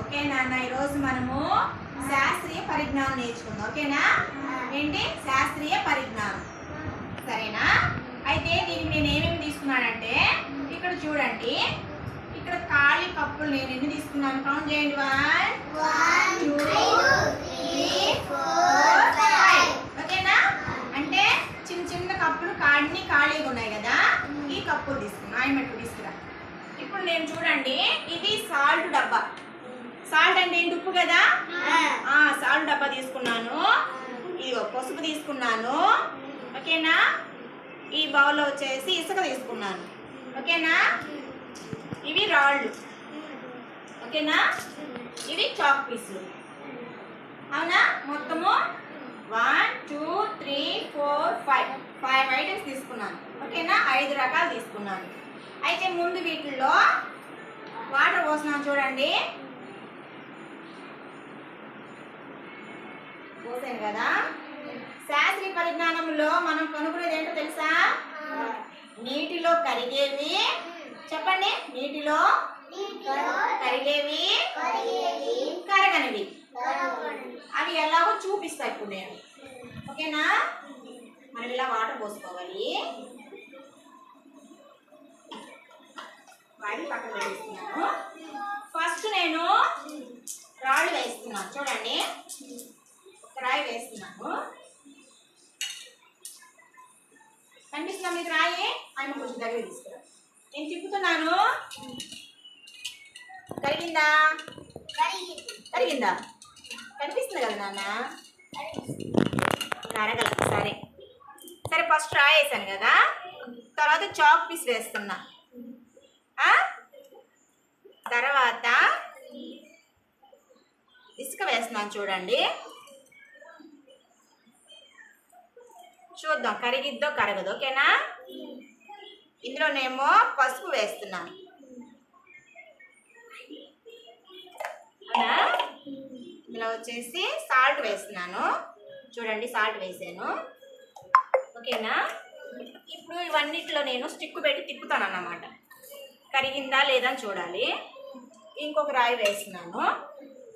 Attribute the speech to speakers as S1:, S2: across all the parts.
S1: Okay నాన్న ఈరోజు మనము శాస్త్రీయ పరిజ్ఞానం నేర్చుకుందాం. ఓకేనా? ఏంటి? శాస్త్రీయ పరిజ్ఞానం. సరేనా? అయితే దీనికి నేను ఏమేమి తీసుకున్నానంటే ఇక్కడ చూడండి. ఇక్కడ ఖాళీ కప్పులు నేను ఎన్ని తీసుకున్నాను? కౌంట్ చేయండి. One two three four five ఓకేనా అంటే చిన్న చిన్న కప్పులు అన్ని ఖాళీగా ఉన్నాయి కదా ఈ కప్పులు తీసుకున్నా ఆయన మట్టు తీసుకురా ఇప్పుడు నేను చూడండి. ఇది సాల్ట్ డబ్బా. సాల్ట్ అంటే ఏంటి? ఉప్పు కదా? ఆ. సాల్ట్ డబ్బా తీసుకున్నాను. ఇదిగో పసుపు తీసుకున్నాను. ఓకేనా? ఈ బౌల్లో వచ్చేసి ఇసుక తీసుకున్నాను. ఓకేనా? ఇవి రాళ్ళు. ఓకేనా? ఇవి చాక్ పీసులు అవునా? మొత్తము one two three four five. Five items తీసుకున్నాను. ఓకేనా? ఐదు రకాలు తీసుకున్నాను. అయితే ముందు వీటిల్లో వాటర్ పోసినాం చూడండి. పోసాను కదా? శాస్త్రీయ పరిజ్ఞానంలో మనం కనుక్కునేది ఏంటో తెలుసా? నీటిలో కరిగేవి. చెప్పండి నీటిలో కరిగేవి. కరగనివి. అవి ఎలాగో చూపిస్తాయి ఇప్పుడు నేను. ఓకేనా? మనం ఇలా వాటర్ పోసుకోవాలి. వాడి పక్కన పెట్టేస్తున్నాను. ఫస్ట్ నేను రాళ్ళు వేస్తున్నాను. చూడండి. ఒక రాయి వేస్తున్నాను. కనిపిస్తుందా మీకు రాయి? ఆయన కొంచెం దగ్గర తీసుకురా. నేను తిప్పుతున్నాను. కరిగిందా కరిగిందా కనిపిస్తుంది కదా నాన్న? కరగల సరే. సరే ఫస్ట్ రాయి వేసాను కదా. తర్వాత చాక్ పీస్ వేస్తున్నా. తర్వాత ఇసుక వేస్తున్నాను చూడండి. చూద్దాం కరిగిద్దో కరగదు ఓకేనా? ఇందులోనేమో పసుపు వేస్తున్నాను. అవునా? ఇందులో వచ్చేసి సాల్ట్ వేస్తున్నాను. చూడండి సాల్ట్ వేసాను. ఓకేనా? ఇప్పుడు ఇవన్నిటిలో నేను స్టిక్ పెట్టి తిప్పుతాను అన్నమాట కరిగిందా లేదా అని చూడాలి. ఇంకొక రాయి వేస్తున్నాను.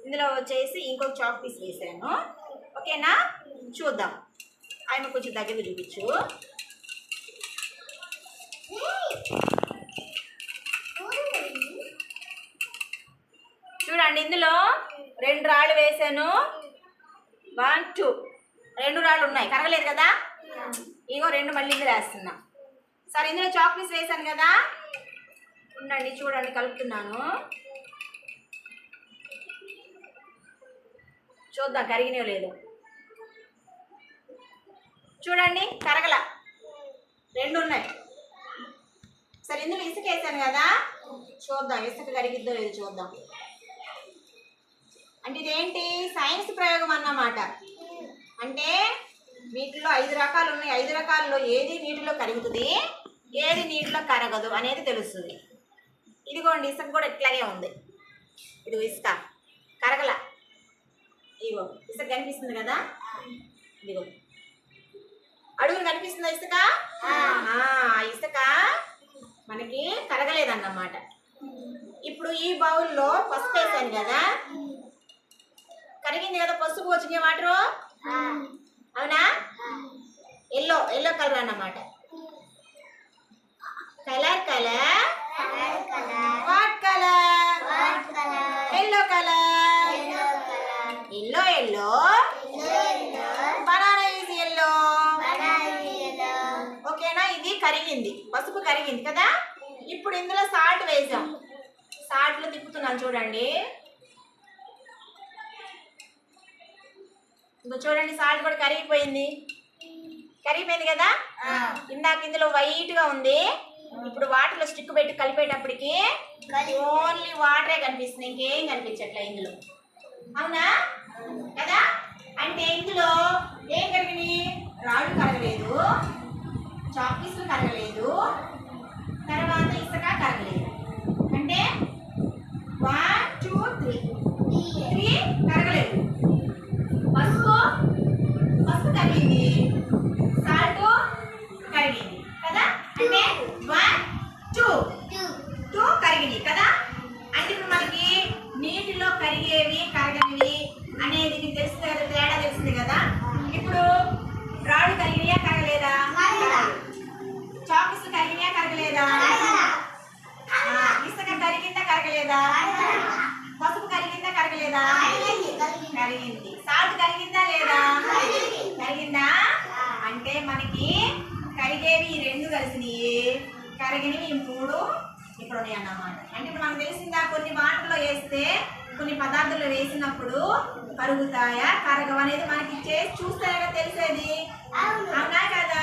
S1: ఇందులో వచ్చేసి ఇంకొక చాక్ పీస్ వేసాను. ఓకేనా? చూద్దాం. ఆయన కొంచెం దగ్గర చూపించు. చూడండి ఇందులో రెండు రాళ్ళు వేసాను. వన్ టూ రెండు రాళ్ళు ఉన్నాయి. కరగలేదు కదా? ఇగో రెండు మళ్ళీ ఇందులో వేస్తున్నా. సరే ఇందులో చాక్ పీస్ వేసాను కదా? ఉండండి చూడండి కలుపుతున్నాను. చూద్దాం కరిగినో లేదు. చూడండి కరగల. రెండు ఉన్నాయి. సరే ఇందులో ఇసుక వేసాను కదా? చూద్దాం ఇసుక కరిగిద్దో లేదు చూద్దాం. అంటే ఇదేంటి? సైన్స్ ప్రయోగం అన్నమాట. అంటే వీటిలో ఐదు రకాలు ఉన్నాయి. ఐదు రకాల్లో ఏది నీటిలో కరుగుతుంది? ఏది నీటిలో కరగదు అనేది తెలుస్తుంది. ఇదిగోండి ఇసుక కూడా ఇట్లాగే ఉంది. ఇది ఇసుక. కరగల. ఇదిగో ఇసుక కనిపిస్తుంది కదా? ఇదిగో. అడుగు కనిపిస్తుందా ఇసుక? ఇసుక మనకి కరగలేదన్నమాట. ఇప్పుడు ఈ బౌల్లో పసుపు వేసాను కదా? కరిగింది కదా పసుపు వచ్చినాయి వాటరు? అవునా? ఎల్లో ఎల్లో కలర్ అన్నమాట. Colour colour what colour colour? Yellow is yellow ఓకేనా ఇది కరిగింది. పసుపు కరిగింది కదా? ఇప్పుడు ఇందులో సాల్ట్ వేసాం సాల్ట్లో తిప్పుతున్నాను చూడండి. ఇంకో చూడండి సాల్ట్ కూడా కరిగిపోయింది. కరిగిపోయింది కదా? ఇందాక ఇందులో వైట్గా ఉంది. ఇప్పుడు వాటర్లో స్టిక్ పెట్టి కలిపేటప్పటికి ఓన్లీ వాటరే కనిపిస్తుంది ఇంకేం కనిపించట్లే ఇందులో. అవునా? కదా? అంటే ఇందులో ఏం కరిగినాయి రాళ్ళు కరగలేదు చాక్పీసులు కరగలేదు తర్వాత ఇసుక కరగలేదు అంటే వన్ టూ త్రీ త్రీ కరగలేదు పసుపు పసుపు కరిగింది సాల్ట్ కరిగింది కదా అంటే వన్ టూ టూ కరిగింది కదా కరగలేదా పసుపు కరిగిందా కరగలేదా కరిగింది. సాల్ట్ కరిగిందా లేదా? కరిగిందా? అంటే మనకి కరిగేవి రెండు కలిసినవి కరిగినవి ఈ మూడు ఇప్పుడు ఉన్నాయి అన్నమాట. అంటే ఇప్పుడు మనకు తెలిసిందా కొన్ని వాటర్లో వేస్తే కొన్ని పదార్థాలు వేసినప్పుడు కరుగుతాయా కరగవు అనేది మనకి చేసి చూస్తేనే కదా తెలిసేది? అవునా కదా?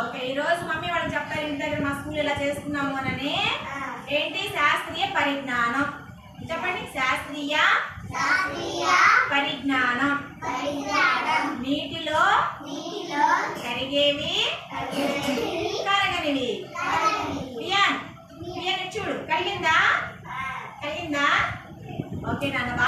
S1: ఓకే ఈ రోజు మమ్మీ వాళ్ళకి చెప్తారు ఇంటి దగ్గర మా స్కూల్ ఇలా చేసుకున్నాము అని. ఏంటి? శాస్త్రీయ పరిజ్ఞానం. చెప్పండి. శాస్త్రీయ పరిజ్ఞానం. నీటిలో కరిగేవి